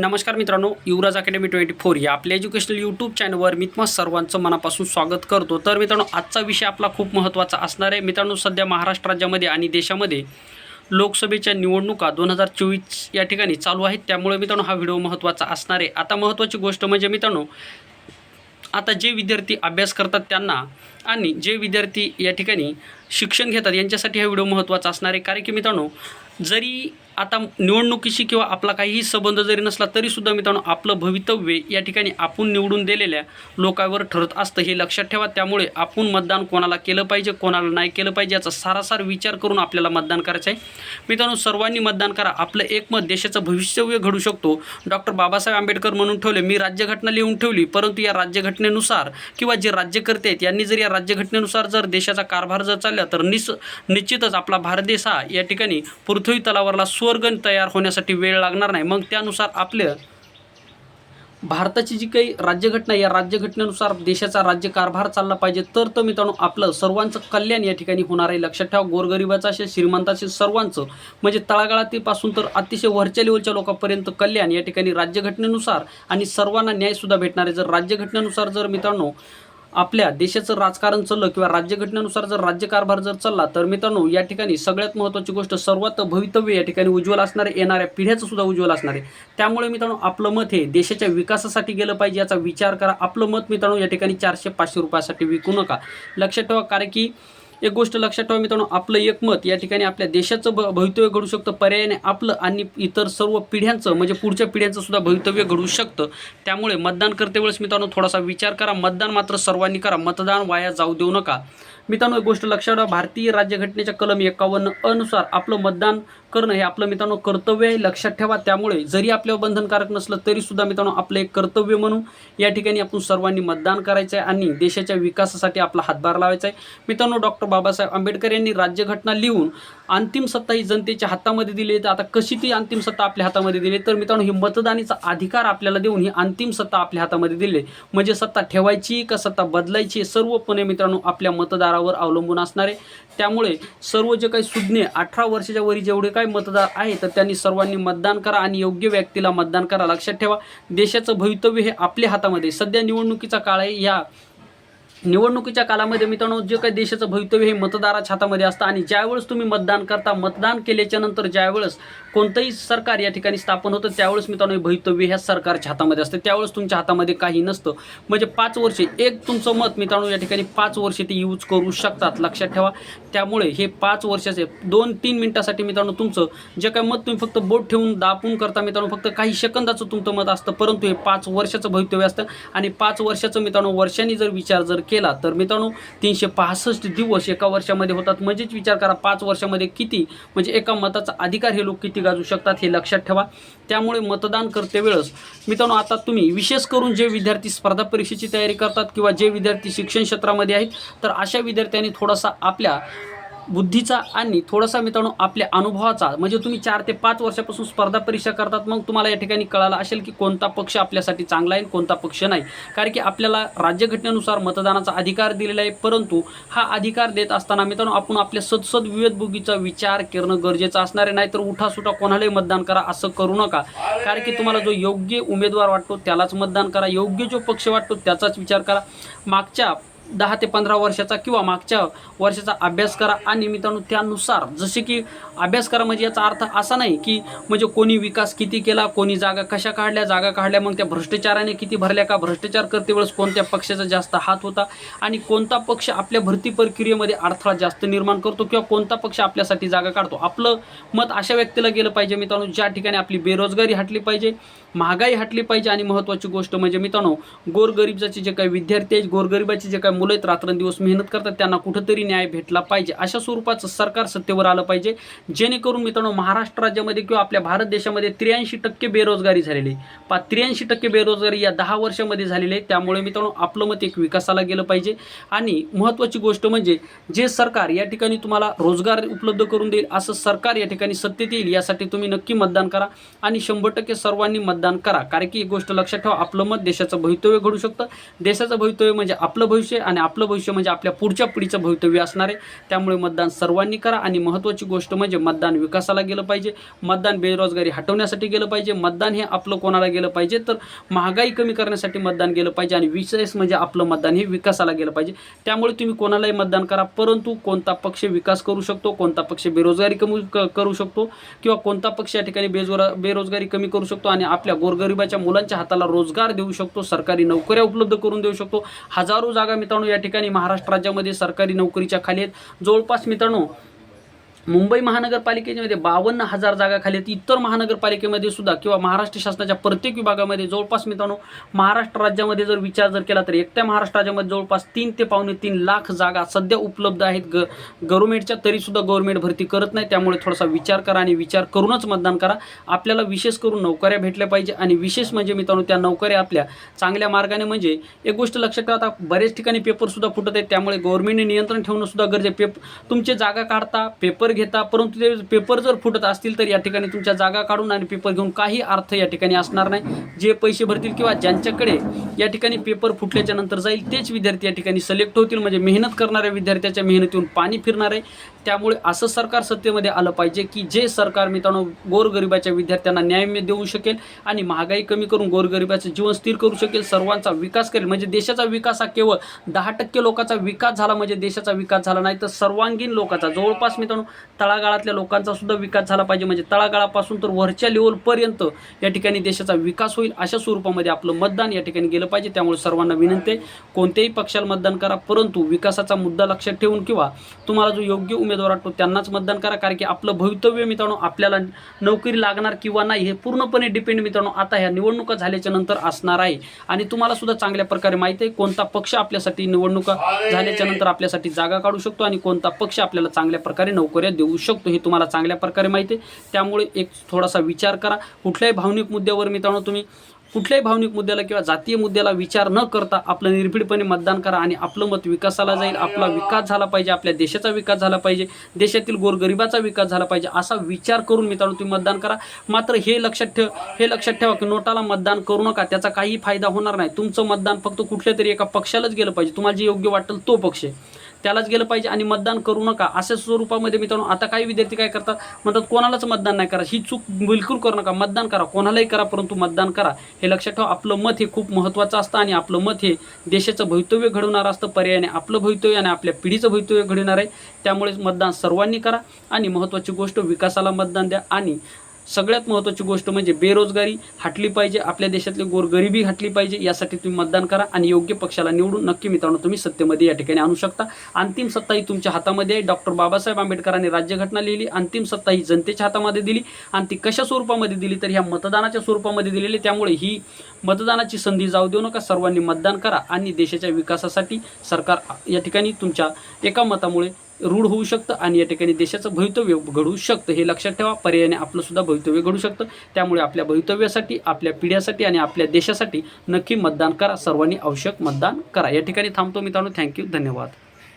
नमस्कार मित्रांनो युवराज academy twenty four या आपल्या एज्युकेशनल यूट्यूब चॅनलवर मी तुम्हाला सर्वांचं मनापासून स्वागत करतो. तर मित्रांनो आजचा विषय आपला खूप महत्त्वाचा असणार आहे. मित्रांनो सध्या महाराष्ट्र राज्यामध्ये आणि देशामध्ये लोकसभेच्या निवडणुका दोन हजार चोवीस या ठिकाणी चालू आहेत. त्यामुळे मित्रांनो हा व्हिडिओ महत्त्वाचा असणार आहे. आता महत्त्वाची गोष्ट म्हणजे मित्रांनो आता जे विद्यार्थी अभ्यास करतात त्यांना आणि जे विद्यार्थी या ठिकाणी शिक्षण घेतात यांच्यासाठी हा व्हिडिओ महत्त्वाचा असणार आहे. कारण की मित्रांनो जरी आता निवडणुकीशी किंवा आपला काहीही संबंध जरी नसला तरीसुद्धा मित्रांनो आपलं भवितव्य या ठिकाणी आपण निवडून दिलेल्या लोकांवर ठरत असतं हे लक्षात ठेवा. त्यामुळे आपण मतदान कोणाला केलं पाहिजे कोणाला नाही केलं पाहिजे याचा सारासार विचार करून आपल्याला मतदान करायचं आहे. मित्रांनो सर्वांनी मतदान करा. आपलं एक मत देशाचं भविष्यव्य घडू शकतो. डॉक्टर बाबासाहेब आंबेडकर म्हणून ठेवले मी राज्यघटना लिहून ठेवली परंतु या राज्यघटनेनुसार किंवा जे राज्यकर्ते आहेत यांनी जर या राज्यघटनेनुसार जर देशाचा कारभार जर चालला तर निस निश्चितच आपला भारत देश हा या ठिकाणी पृथ्वी तलावरला स्वर्ग तयार होण्यासाठी वेळ लागणार नाही. मग त्यानुसार आपलं भारताची जी काही राज्यघटना या राज्यघटनेनुसार देशाचा राज्यकारभार चालला पाहिजे. तर तर मित्रांनो आपलं सर्वांचं कल्याण या ठिकाणी होणार आहे. लक्षात ठेवा गोरगरिबाचं असे श्रीमंताचे सर्वांचं म्हणजे तळागाळातीपासून तर अतिशय वरच्या लेवलच्या लोकांपर्यंत कल्याण या ठिकाणी राज्यघटनेनुसार आणि सर्वांना न्यायसुद्धा भेटणार आहे. जर राज्यघटनेनुसार जर मित्रांनो आपल्या देशाचं राजकारण चाललं किंवा राज्यघटनेनुसार जर राज्यकारभार जर चालला तर मित्रांनो या ठिकाणी सगळ्यात महत्त्वाची गोष्ट सर्वात भवितव्य या ठिकाणी उज्ज्वल असणार आहे येणाऱ्या पिढ्याचं सुद्धा उज्ज्वल असणार आहे. त्यामुळे मित्रांनो आपलं मत हे देशाच्या विकासासाठी गेलं पाहिजे याचा विचार करा. आपलं मत मित्रांनो या ठिकाणी चारशे पाचशे रुपयासाठी विकू नका. लक्षात ठेवा कारण की एक गोष्ट लक्षात ठेवा मित्रांनो आपलं एकमत या ठिकाणी आपल्या देशाचं भ भवितव्य घडू शकतं पर्यायाने आपलं आणि इतर सर्व पिढ्यांचं म्हणजे पुढच्या पिढ्यांचं सुद्धा भवितव्य घडू शकतं. त्यामुळे मतदान करते वेळेस मित्रांनो थोडासा विचार करा मतदान मात्र सर्वांनी करा मतदान वाया जाऊ देऊ नका. मित्रांनो एक गोष्ट लक्षात भारतीय राज्यघटनेच्या कलम एकावन्न अनुसार आपलं मतदान करणं हे आपलं मित्रांनो कर्तव्य आहे लक्षात ठेवा. त्यामुळे जरी आपल्यावर बंधनकारक नसलं तरी सुद्धा मित्रांनो आपलं एक कर्तव्य म्हणून या ठिकाणी आपण सर्वांनी मतदान करायचं आहे आणि देशाच्या विकासासाठी आपला हातभार लावायचा आहे. मित्रांनो डॉक्टर बाबासाहेब आंबेडकर यांनी राज्यघटना लिहून अंतिम सत्ता ही जनतेच्या हातामध्ये दिली आहे. तर आता कशी ती अंतिम सत्ता आपल्या हातामध्ये दिली तर मित्रांनो ही मतदानीचा अधिकार आपल्याला देऊन ही अंतिम सत्ता आपल्या हातामध्ये दिली म्हणजे सत्ता ठेवायची का सत्ता बदलायची सर्वपणे मित्रांनो आपल्या मतदारावर अवलंबून असणार. आहे त्यामुळे सर्व जे काही सुज्ञ अठरा वर्षाच्या वरी जेवढे काही मतदार आहे तर त्यांनी सर्वांनी मतदान करा आणि योग्य व्यक्तीला मतदान करा. लक्षात ठेवा देशाचं भवितव्य हे आपल्या हातामध्ये सध्या निवडणुकीचा काळ आहे. या निवडणुकीच्या काळामध्ये मित्रांनो जे काही देशाचं भवितव्य हे मतदाराच्या हातामध्ये असतं आणि ज्यावेळेस तुम्ही मतदान करता मतदान केल्याच्यानंतर ज्यावेळेस कोणतंही सरकार या ठिकाणी स्थापन होतं त्यावेळेस मित्रांनो हे भवितव्य ह्या सरकारच्या हातामध्ये असतं. त्यावेळेस तुमच्या हातामध्ये काही नसतं. म्हणजे पाच वर्षे एक तुमचं मत मित्रांनो या ठिकाणी पाच वर्षे ते यूज करू शकतात लक्षात ठेवा. त्यामुळे हे पाच वर्षाचे दोन तीन मिनिटासाठी मित्रांनो तुमचं जे काही मत तुम्ही फक्त बोट ठेवून दापून करता मित्रांनो फक्त काही सेकंदाचं तुमचं मत असतं. परंतु हे पाच वर्षाचं भवितव्य असतं. आणि पाच वर्षाचं मित्रांनो वर्षांनी जर विचार जर केला तर मित्रांनो तीनशे पासष्ट दिवस एका वर्षामध्ये होतात. म्हणजेच विचार करा पाच वर्षामध्ये किती म्हणजे एका मताचा अधिकार हे लोक किती गाजू शकतात हे लक्षात ठेवा. त्यामुळे मतदान करते वेळेस मित्रांनो आता तुम्ही विशेष करून जे विद्यार्थी स्पर्धा परीक्षेची तयारी करतात किंवा जे विद्यार्थी शिक्षण क्षेत्रामध्ये आहेत तर अशा विद्यार्थ्यांनी थोडासा आपल्या बुद्धीचा आणि थोडासा मित्रांनो आपल्या अनुभवाचा म्हणजे तुम्ही चार ते पाच वर्षापासून स्पर्धा परीक्षा करतात मग तुम्हाला या ठिकाणी कळालं असेल की कोणता पक्ष आपल्यासाठी चांगला आहे आणि कोणता पक्ष नाही. कारण की आपल्याला राज्यघटनेनुसार मतदानाचा अधिकार दिलेला आहे परंतु हा अधिकार देत असताना मित्रांनो आपण आपल्या सदसद विवेदभोगीचा विचार करणं गरजेचं असणार आहे नाहीतर उठासुठा कोणालाही मतदान करा असं करू नका. कारण की तुम्हाला जो योग्य उमेदवार वाटतो त्यालाच मतदान करा योग्य जो पक्ष वाटतो त्याचाच विचार करा. मागच्या दहा ते पंधरा वर्षाचा किंवा मागच्या वर्षाचा अभ्यास करा आणि मित्रांनो त्यानुसार जसे की अभ्यास करा म्हणजे याचा अर्थ असा नाही की म्हणजे कोणी विकास किती केला कोणी जागा कशा काढल्या जागा काढल्या मग त्या भ्रष्टाचाराने किती भरल्या का? भ्रष्टाचार करते वेळेस कोणत्या पक्षाचा जास्त हात होता आणि कोणता पक्ष आपल्या भरती प्रक्रियेमध्ये अडथळा जास्त निर्माण करतो किंवा कोणता पक्ष आपल्यासाठी जागा काढतो? आपलं मत अशा व्यक्तीला गेलं पाहिजे मित्रांनो ज्या ठिकाणी आपली बेरोजगारी हटली पाहिजे महागाई हटली पाहिजे आणि महत्त्वाची गोष्ट म्हणजे मित्रांनो गोरगरीबाचे जे काही विद्यार्थी आहेत गोरगरिबाचे जे काही मुलं आहेत रात्रंदिवस मेहनत करतात त्यांना कुठंतरी न्याय भेटला पाहिजे. अशा स्वरूपाचं सरकार सत्तेवर आलं पाहिजे. जेणेकरून मित्रांनो महाराष्ट्र राज्यामध्ये किंवा आपल्या भारत देशामध्ये त्र्याऐंशी टक्के बेरोजगारी झालेली आहे. पा त्र्याऐंशी टक्के बेरोजगारी या दहा वर्षामध्ये झालेली आहे. त्यामुळे मित्रांनो आपलं मत एक विकासाला गेलं पाहिजे. आणि महत्त्वाची गोष्ट म्हणजे जे सरकार या ठिकाणी तुम्हाला रोजगार उपलब्ध करून देईल असं सरकार या ठिकाणी सत्तेत येईल यासाठी तुम्ही नक्की मतदान करा. आणि शंभर टक्के सर्वांनी मतदान करा. कारण की एक गोष्ट लक्षात ठेवा आपलं मत देशाचं भवितव्य घडू शकतं. देशाचं भवितव्य म्हणजे आपलं भविष्य आणि आपलं भविष्य म्हणजे आपल्या पुढच्या पिढीचं भवितव्य असणार आहे. त्यामुळे मतदान सर्वांनी करा आणि महत्त्वाची गोष्ट म्हणजे मतदान विकासाला गेलं पाहिजे. मतदान बेरोजगारी हटवण्यासाठी गेलं पाहिजे. मतदान हे आपलं कोणाला गेलं पाहिजे तर महागाई कमी करण्यासाठी मतदान गेलं पाहिजे आणि विशेष म्हणजे आपलं मतदान हे विकासाला गेलं पाहिजे. त्यामुळे तुम्ही कोणालाही मतदान करा परंतु कोणता पक्ष विकास करू शकतो कोणता पक्ष बेरोजगारी कमी क- करू शकतो किंवा कोणता पक्ष या ठिकाणी बेजोरा बेरोजगारी कमी करू शकतो आणि आपल्या गोरगरिबाच्या मुलांच्या हाताला रोजगार देऊ शकतो सरकारी नोकऱ्या उपलब्ध करून देऊ शकतो. हजारो जागा मित्रांनो या ठिकाणी महाराष्ट्र राज्यामध्ये सरकारी नोकरीच्या खाली आहेत. जवळपास मित्रांनो मुंबई महानगरपालिकेमध्ये बावन्न हजार जागा खाली आहेत. इतर महानगरपालिकेमध्ये सुद्धा किंवा महाराष्ट्र शासनाच्या प्रत्येक विभागामध्ये जवळपास मित्रांनो महाराष्ट्र राज्यामध्ये जर विचार जर केला तर एकट्या महाराष्ट्र राज्यामध्ये जवळपास तीन ते पावणे तीन लाख जागा सध्या उपलब्ध आहेत. ग गव्हर्मेंटच्या तरीसुद्धा गव्हर्मेंट भरती करत नाही. त्यामुळे थोडासा विचार करा आणि विचार करूनच मतदान करा. आपल्याला विशेष करून नोकऱ्या भेटल्या पाहिजे आणि विशेष म्हणजे मित्रांनो त्या नोकऱ्या आपल्या चांगल्या मार्गाने म्हणजे एक गोष्ट लक्षात ठेवा आता बरेच ठिकाणी पेपरसुद्धा फुटत आहेत. त्यामुळे गव्हर्मेंटने नियंत्रण ठेवणंसुद्धा गरजे पेप तुमचे जागा काढता पेपर घेता परंतु ते पेपर जर फुटत असतील तर या ठिकाणी तुमच्या जागा काढून आणि पेपर घेऊन काही अर्थ या ठिकाणी असणार नाही. जे पैसे भरतील किंवा ज्यांच्याकडे या ठिकाणी पेपर फुटल्याच्या नंतर जाईल तेच विद्यार्थी या ठिकाणी सिलेक्ट होतील. म्हणजे मेहनत करणाऱ्या विद्यार्थ्याच्या मेहनतीहून पाणी फिरणार आहे. त्यामुळे असं सरकार सत्तेमध्ये आलं पाहिजे की जे सरकार मित्रांनो गोरगरिबाच्या विद्यार्थ्यांना न्याय देऊ शकेल आणि महागाई कमी करून गोरगरिबाचं जीवन स्थिर करू शकेल सर्वांचा विकास करेल. म्हणजे देशाचा विकास हा केवळ दहा टक्के लोकांचा विकास झाला म्हणजे देशाचा विकास झाला नाही तर सर्वांगीण लोकांचा. जवळपास मित्रांनो तळागाळातल्या लोकांचा सुद्धा विकास झाला पाहिजे. म्हणजे तळागाळापासून तर वरच्या लेवलपर्यंत या ठिकाणी देशाचा विकास होईल अशा स्वरूपामध्ये आपलं मतदान या ठिकाणी गेलं पाहिजे. त्यामुळे सर्वांना विनंती आहे कोणत्याही पक्षाला मतदान करा परंतु विकासाचा मुद्दा लक्षात ठेवून किंवा तुम्हाला जो योग्य उमेदवार वाटतो त्यांनाच मतदान करा. कारण की आपलं भवितव्य मित्रांनो आपल्याला नोकरी लागणार किंवा नाही हे पूर्णपणे डिपेंड मित्रांनो आता ह्या निवडणुका झाल्याच्यानंतर असणार आहे. आणि तुम्हाला सुद्धा चांगल्या प्रकारे माहिती आहे कोणता पक्ष आपल्यासाठी निवडणुका झाल्याच्यानंतर आपल्यासाठी जागा काढू शकतो आणि कोणता पक्ष आपल्याला चांगल्या प्रकारे नोकरी नोकऱ्या देऊ शकतो हे तुम्हाला चांगल्या प्रकारे माहिती आहे. त्यामुळे एक थोडासा विचार करा. कुठल्याही भावनिक मुद्द्यावर मित्रांनो तुम्ही कुठल्याही भावनिक मुद्द्याला किंवा जातीय मुद्द्याला विचार न करता आपलं निर्भीडपणे मतदान करा आणि आपलं मत विकासाला जाईल. आपला विकास झाला पाहिजे आपल्या देशाचा विकास झाला पाहिजे देशातील गोरगरिबाचा विकास झाला पाहिजे असा विचार करून मित्रांनो तुम्ही मतदान करा. मात्र हे लक्षात ठेव हे लक्षात ठेवा की नोटाला मतदान करू नका. त्याचा काही फायदा होणार नाही. तुमचं मतदान फक्त कुठल्या तरी एका पक्षालाच गेलं पाहिजे. तुम्हाला जे योग्य वाटेल तो पक्ष आहे. त्यालाच गेलं पाहिजे आणि मतदान करू नका अशा स्वरूपामध्ये मित्रांनो आता काही विद्यार्थी काय करतात? म्हणतात कोणालाच मतदान नाही करा. ही चूक बिलकुल करू नका. मतदान करा. कोणालाही करा परंतु मतदान करा. हे लक्षात ठेवा आपलं मत हे खूप महत्त्वाचं असतं आणि आपलं मत हे देशाचं भवितव्य घडवणार असतं. पर्यायाने आपलं भवितव्य आणि आपल्या पिढीचं भवितव्य घडवणार आहे. त्यामुळे मतदान सर्वांनी करा आणि महत्त्वाची गोष्ट विकासाला मतदान द्या आणि सगळ्यात महत्त्वाची गोष्ट म्हणजे बेरोजगारी हटली पाहिजे आपल्या देशातली गोरगरिबी हटली पाहिजे यासाठी तुम्ही मतदान करा आणि योग्य पक्षाला निवडून नक्की मित्रांनो तुम्ही सत्तेमध्ये या ठिकाणी आणू शकता. अंतिम सत्ता ही तुमच्या हातामध्ये आहे. डॉक्टर बाबासाहेब आंबेडकरांनी राज्यघटना लिहिली अंतिम सत्ता ही जनतेच्या हातामध्ये दिली आणि ती कशा स्वरूपामध्ये दिली तर ह्या मतदानाच्या स्वरूपामध्ये दिलेली त्यामुळे ही मतदानाची संधी जाऊ देऊ नका. सर्वांनी मतदान करा आणि देशाच्या विकासासाठी सरकार या ठिकाणी तुमच्या एका मतामुळे रूढ होऊ शकतं आणि या ठिकाणी देशाचं भवितव्य घडू शकतं. हे लक्षात ठेवा पर्यायाने आपलं सुद्धा भवितव्य घडू शकतं. त्यामुळे आपल्या भवितव्यासाठी आपल्या पिढ्यासाठी आणि आपल्या देशासाठी नक्की मतदान करा. सर्वांनी आवश्यक मतदान करा. या ठिकाणी थांबतो मित्रांनो. थँक्यू धन्यवाद.